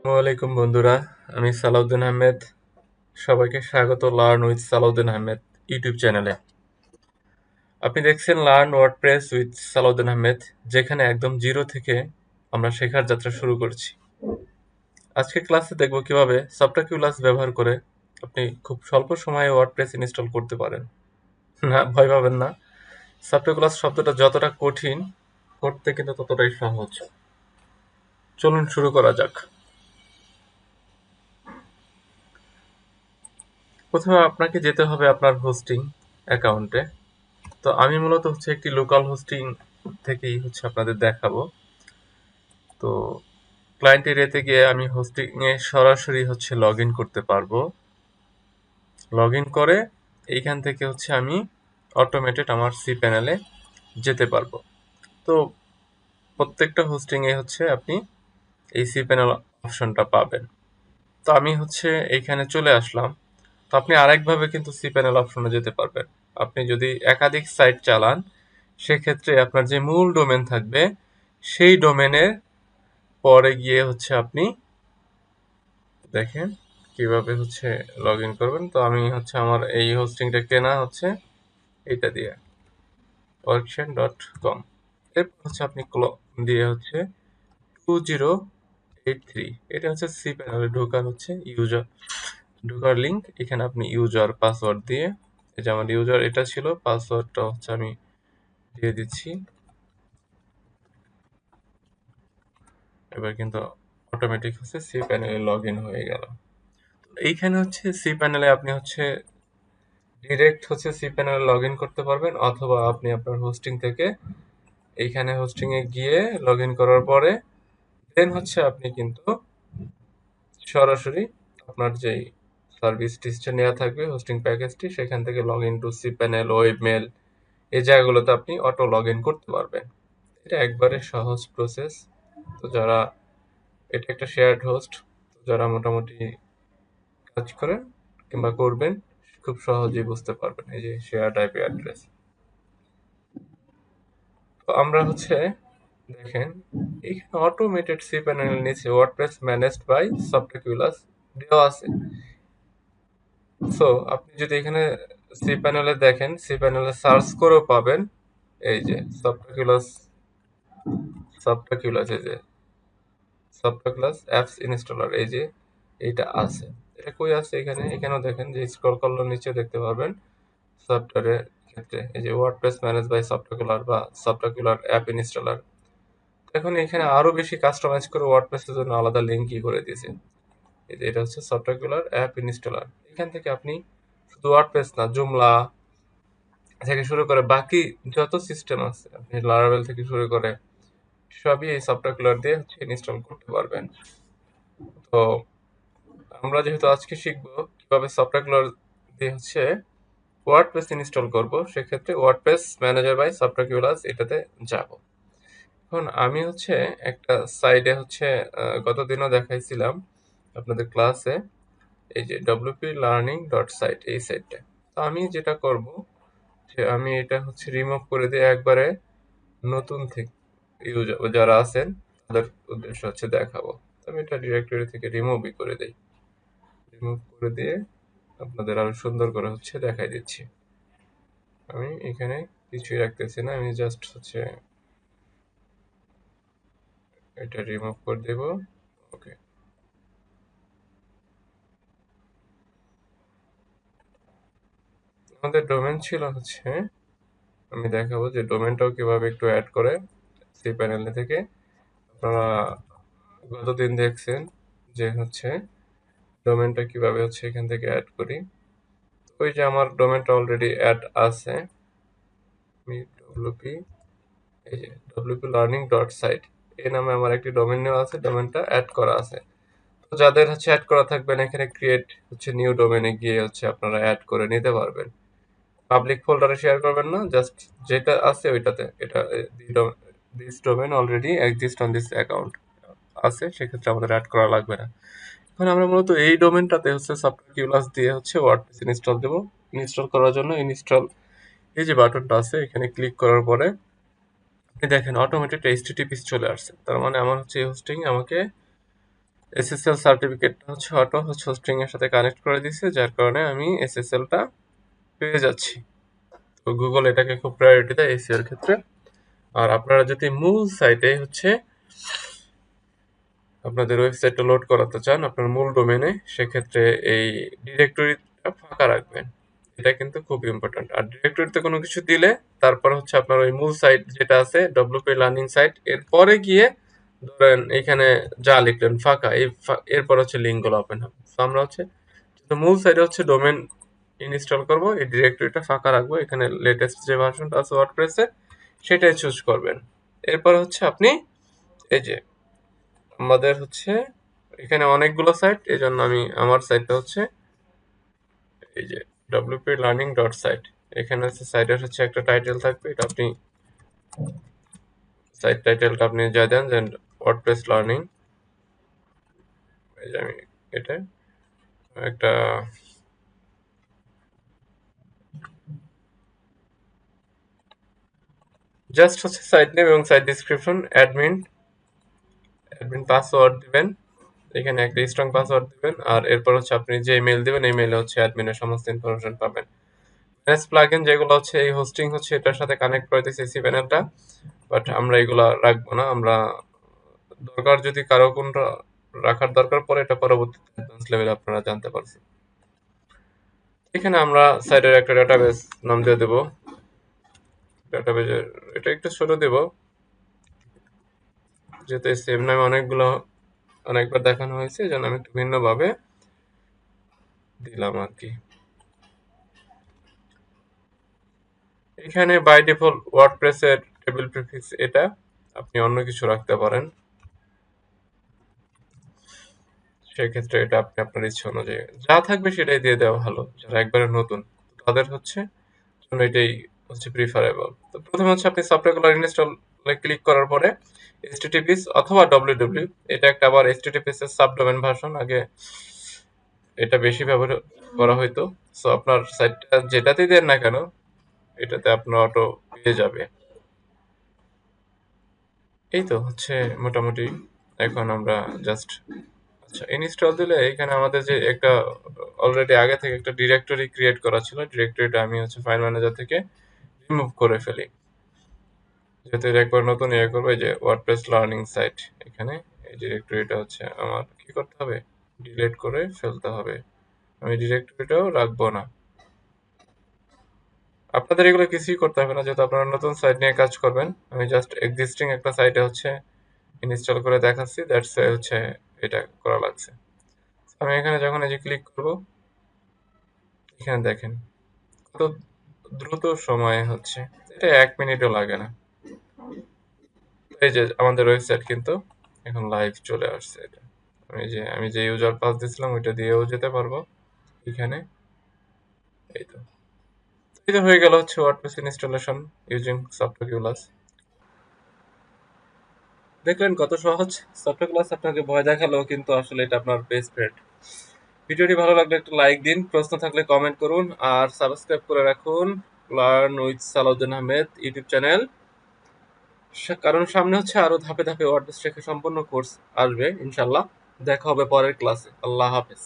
আসসালামাইকুম বন্ধুরা, আমি সালাউদ্দিন আহমেদ। সবাইকে স্বাগত learn with Salauddin Ahmed YouTube চ্যানেলে। আপনি দেখছেন learn WordPress with Salauddin Ahmed, যেখানে একদম জিরো থেকে আমরা শেখার যাত্রা শুরু করছি। আজকে ক্লাসে দেখব কীভাবে সফটওয়্যার ব্যবহার করে আপনি খুব স্বল্প সময়ে ওয়ার্ডপ্রেস ইনস্টল করতে পারেন। না, ভয় পাবেন না। সফটওয়্যার শব্দটা যতটা কঠিন, করতে কিন্তু ততটাই সহজ। চলুন শুরু করা যাক। প্রথমে আপনাকে যেতে হবে আপনার হোস্টিং অ্যাকাউন্টে। তো আমি মূলত হচ্ছে একটি লোকাল হোস্টিং থেকেই হচ্ছে আপনাদের দেখাবো। তো ক্লায়েন্ট এরিয়াতে গিয়ে আমি হোস্টিংয়ে সরাসরি হচ্ছে লগ করতে পারব। লগ করে এইখান থেকে হচ্ছে আমি অটোমেটেড আমার সি প্যানেলে যেতে পারব। তো প্রত্যেকটা হোস্টিংয়ে হচ্ছে আপনি এই সি প্যানেল অপশনটা পাবেন। তো আমি হচ্ছে এইখানে চলে আসলাম। তো আপনি আরেকভাবে কিন্তু সি প্যানেল অপশনে যেতে পারবেন। আপনি যদি একাধিক সাইট চালান, সেক্ষেত্রে আপনার যে মূল ডোমেন থাকবে, সেই ডোমেনের পরে গিয়ে হচ্ছে আপনি দেখেন কীভাবে হচ্ছে লগ ইন করবেন। তো আমি হচ্ছে আমার এই হোস্টিংটা কেনা হচ্ছে। এইটা দিয়ে। ওয়ার্কশন ডট কম এরপর হচ্ছে আপনি ক্ল দিয়ে হচ্ছে টু জিরো এইট থ্রি এটা হচ্ছে সি প্যানেলে ঢোকার হচ্ছে ইউজার ঢোকার লিঙ্ক এখানে আপনি ইউজার পাসওয়ার্ড দিয়ে, এই যে আমার ইউজার এটা ছিল পাসওয়ার্ডটা হচ্ছে আমি দিয়ে দিচ্ছি। এবার কিন্তু অটোমেটিক হচ্ছে সি প্যানেলে লগ ইন হয়ে গেল। এইখানে হচ্ছে সি প্যানেলে আপনি হচ্ছে ডিরেক্ট হচ্ছে সি প্যানেলে লগ ইন করতে পারবেন, অথবা আপনি আপনার হোস্টিং থেকে এইখানে হোস্টিংয়ে গিয়ে লগ ইন করার পরে দেন হচ্ছে আপনি কিন্তু সরাসরি আপনার যেই সার্ভিস টিসটা নেওয়া থাকবে হোস্টিং প্যাকেজটি সেখান থেকে log in to C panel web mail এই জায়গাগুলোতে আপনি অটো লগ ইন করতে পারবেন। এটা একবারে সহজ প্রসেস তো যারা, এটা একটা শেয়ার্ড হোস্ট যারা মোটামুটি কাজ করেন কিংবা করবেন খুব সহজেই বুঝতে পারবেন, এই যে শেয়ার আইপি অ্যাড্রেস তো আমরা হচ্ছে দেখেন, এখানে অটোমেটেড সি প্যানেলের নিচে ওয়ার্ডপ্রেস ম্যানেজড বাই সফটওয়্যার দেওয়া আছে। সো আপনি যদি এখানে সি প্যানেলে দেখেন সি প্যানেলে সার্চ করেও পাবেন, এই যে সফটওয়্যার সফটওয়্যার এই যে সফটওয়্যার অ্যাপস ইনস্টলার এই যে এটা আছে। এটা কই আছে এখানে? এখানেও দেখেন যে স্ক্রল করলে নিচে দেখতে পারবেন। সফটওয়্যারের ক্ষেত্রে এই যে ওয়ার্ডপ্রেস ম্যানেজ বাই সফটওয়্যার বা সফটওয়্যার অ্যাপ ইনস্টলার এখন এখানে আরও বেশি কাস্টমাইজ করে ওয়ার্ডপ্রেসের জন্য আলাদা লিঙ্কই করে দিয়েছে। এটা হচ্ছে সফটওয়্যার অ্যাপ ইনস্টলার এখান থেকে আপনি শুধু ওয়ার্ডপ্রেস না জুমলা থেকে শুরু করে বাকি যত সিস্টেম আছে, আপনি লারাবেল থেকে শুরু করে সবই এই সফটওয়্যার দিয়ে হচ্ছে ইনস্টল করতে পারবেন। তো আমরা যেহেতু আজকে শিখব কীভাবে সফটওয়্যার দিয়ে হচ্ছে ওয়ার্ডপ্রেস ইনস্টল করব, সেক্ষেত্রে ওয়ার্ডপ্রেস ম্যানেজার বাই সফটওয়্যার এটাতে যাব। এখন আমি হচ্ছে একটা সাইডে হচ্ছে গত দিনও দেখাইছিলাম আপনাদের ক্লাসে এই যে ডব্লিউপি লার্নিং ডট সাইট এই সাইটটা তো আমি যেটা করব, যে আমি এটা হচ্ছে রিমুভ করে দিয়ে একবারে নতুন থেকে ইউজার যারা আছেন, তাদের উদ্দেশ্য হচ্ছে দেখাবো। আমি এটা ডিরেক্টরি থেকে রিমুভই করে দিই। রিমুভ করে দিয়ে আপনাদের আরও সুন্দর করে হচ্ছে দেখাই দিচ্ছি। আমি এখানে কিছুই রাখতেছি না, আমি জাস্ট হচ্ছে এটা রিমুভ করে দেব। ওকে আমাদের ডোমেন ছিল হচ্ছে, আমি দেখাবো যে ডোমেনটাও কীভাবে একটু অ্যাড করে সেই প্যানেল থেকে। আপনারা গতদিন দেখছেন যে হচ্ছে ডোমেনটা কীভাবে হচ্ছে এখান থেকে অ্যাড করি? ওই যে আমার ডোমেনটা অলরেডি অ্যাড আছে। আমি ডব্লিউপি এই যে ডব্লিউপি লার্নিং ডট সাইট এই নামে আমার একটি ডোমেন নেওয়া আছে ডোমেনটা অ্যাড করা আছে। তো যাদের হচ্ছে অ্যাড করা থাকবেন এখানে ক্রিয়েট হচ্ছে নিউ ডোমেনে গিয়ে হচ্ছে আপনারা অ্যাড করে নিতে পারবেন। পাবলিক ফোল্ডারে শেয়ার করবেন না জাস্ট যেটা আছে ওইটাতে। এটা this domain already exist on this account আছে, সেক্ষেত্রে আমাদের অ্যাড করা লাগবে না। এখন আমরা মূলত এই ডোমেনটাতে হচ্ছে সফটওয়্যার কিউলাস দিয়ে হচ্ছে ওয়ার্ডপ্রেস ইনস্টল দেব। ইনস্টল করার জন্য ইনস্টল এই যে বাটনটা আছে, এখানে ক্লিক করার পরে আপনি দেখেন অটোমেটেড এইচটিটিপিস চলে আসছে। তার মানে আমার হচ্ছে এই হোস্টিং আমাকে এসএসএল সার্টিফিকেটটা হচ্ছে অটো হচ্ছে হোস্টিং এর সাথে কানেক্ট করে দিছে, যার কারণে আমি এসএসএলটা পেয়ে যাচ্ছি। তো গুগল এটাকে খুব প্রায়োরিটি দেয় এসিও এর ক্ষেত্রে। আর আপনারা যদি মূল সাইটে হচ্ছে আপনাদের ওয়েবসাইটটা লোড করাতে চান, আপনার মূল ডোমেনে সেক্ষেত্রে এই ডিরেক্টরিটা ফাঁকা রাখবেন। এটা কিন্তু খুব ইম্পর্ট্যান্ট আর ডিরেক্টরিতে কোনো কিছু দিলে, তারপর হচ্ছে আপনার ওই মূল সাইট যেটা আছে ডব্লিউপি লার্নিং সাইট এরপরে গিয়ে ধরেন এখানে যা লিখলেন, ফাঁকা, এই এরপর হচ্ছে লিঙ্কগুলো ওপেন হবে। তো আমরা হচ্ছে মূল সাইটে হচ্ছে ডোমেন ইনস্টল করব, এই ডিরেক্টরিটা ফাঁকা রাখব। এখানে লেটেস্ট যে ভার্সনটা আছে ওয়ার্ডপ্রেসের সেটাই চুজ করবেন। এরপর হচ্ছে আপনি, এই যে আমাদের হচ্ছে, এখানে অনেকগুলো সাইট এই জন্য আমি আমার সাইটটা হচ্ছে, এই যে ডব্লিউপি লার্নিং ডট সাইট এখানে হচ্ছে সাইটের হচ্ছে একটা টাইটেল থাকবে, এটা আপনি সাইট টাইটেলটা আপনি যা দেন যে ওয়ার্ডপ্রেস লার্নিং এই যে আমি এটা, একটা জাস্ট হচ্ছে সাইট নেম এবং site description admin admin password দিবেন। এখানে একটা স্ট্রং পাসওয়ার্ড দিবেন আর এরপর হচ্ছে আপনি যে ইমেল দিবেন, এই মেইলে হচ্ছে অ্যাডমিনের সমস্ত ইনফরমেশন পাবেন। ম্যানেজ প্লাগইন যেগুলো হচ্ছে, এই হোস্টিং হচ্ছে, এটার সাথে কানেক্ট করে দিয়েছে সি প্যানেলটা বাট আমরা এগুলো রাখব না, আমরা দরকার যদি কারও কোনটা রাখার দরকার পড়ে, এটা পরবর্তীতে অ্যাডভান্স লেভেলে আপনারা জানতে পারছেন। এখানে আমরা সাইডের একটা ডাটাবেস নাম দিয়ে দেব। ডাটাবেজের এটা একটু ছোট দেব। যেহেতু সেম নামে অনেকগুলো, অনেকবার দেখানো হয়েছে, এই জন্য আমি একটু ভিন্নভাবে দিলাম আর কি। এখানে বাই ডিফল্ট ওয়ার্ডপ্রেসের টেবিল প্রিফিক্স এটা, আপনি অন্য কিছু রাখতে পারেন। সেক্ষেত্রে এটা আপনি আপনার ইচ্ছা অনুযায়ী, যা থাকবে সেটাই দিয়ে দেওয়া ভালো, যারা একবারে নতুন, তাদের হচ্ছে এটাই হচ্ছে প্রিফারেবল তো প্রথমে হচ্ছে আপনি সফটওয়্যারগুলো ইনস্টল ক্লিক করার পরে এইচটিটিপিএস অথবা ডব্লিউডব্লিউ এটা একটা আবার এইচটিটিপিএস এর সাবডোমেন ভার্সন আগে এটা বেশি ব্যবহার করা হইতো। সো আপনার সাইটটা যেটাতেই দেন না কেন, এটাতে আপনার অটো পেয়ে যাবে। এই তো হচ্ছে মোটামুটি এখন আমরা জাস্ট আচ্ছা ইনস্টল দিলে এখানে আমাদের যে একটা অলরেডি আগে থেকে একটা ডিরেক্টরি ক্রিয়েট করা ছিল ডিরেক্টরিটা আমি হচ্ছে ফাইল ম্যানেজার থেকে রিমুভ করে ফেলি। যেহেতু এটা একবার নতুন ইয়ে করব যে ওয়ার্ডপ্রেস লার্নিং সাইট এখানে, এই ডিরেক্টরিটা হচ্ছে আমার কি করতে হবে? ডিলিট করে ফেলতে হবে। আমি ডিরেক্টরিটাও রাখব না। আপনাদের এগুলো কিছুই করতে হবে না, যেহেতু আপনারা নতুন সাইট নিয়ে কাজ করবেন। আমি জাস্ট এক্সিস্টিং একটা সাইটে হচ্ছে ইনস্টল করে দেখাচ্ছি দ্যাটস হচ্ছে এটা করা লাগছে। আমি এখানে যখন এই যে ক্লিক করব, এখানে দেখেন। কত দ্রুত সময়ে হচ্ছে। এটা এক মিনিটও লাগে না। এই যে আমাদের ওয়েবসাইট কিন্তু এখন লাইভ চলে আসছে এটা। আমি যে আমি যে ইউজার পাস দিয়েছিলাম, ওইটা দিয়েও যেতে পারব এখানে। এই তো। এই তো হয়ে গেল হচ্ছে ওয়ার্ডপ্রেস ইনস্টলেশন ইউজিং সফটওয়্যার দেখলেন কত সহজ। সফটওয়্যার আপনাকে ভয় দেখাল কিন্তু আসলে এটা আপনার বেস্ট ফ্রেন্ড ভিডিওটি ভালো লাগলে একটু লাইক দিন, প্রশ্ন থাকলে কমেন্ট করুন, আর সাবস্ক্রাইব করে রাখুন learn with Salauddin Ahmed YouTube channel. কারণ সামনে হচ্ছে আরও ধাপে ধাপে ওয়ার্ড শেখা সম্পূর্ণ কোর্স আসবে ইনশাল্লাহ দেখা হবে পরের ক্লাসে আল্লাহ হাফেজ।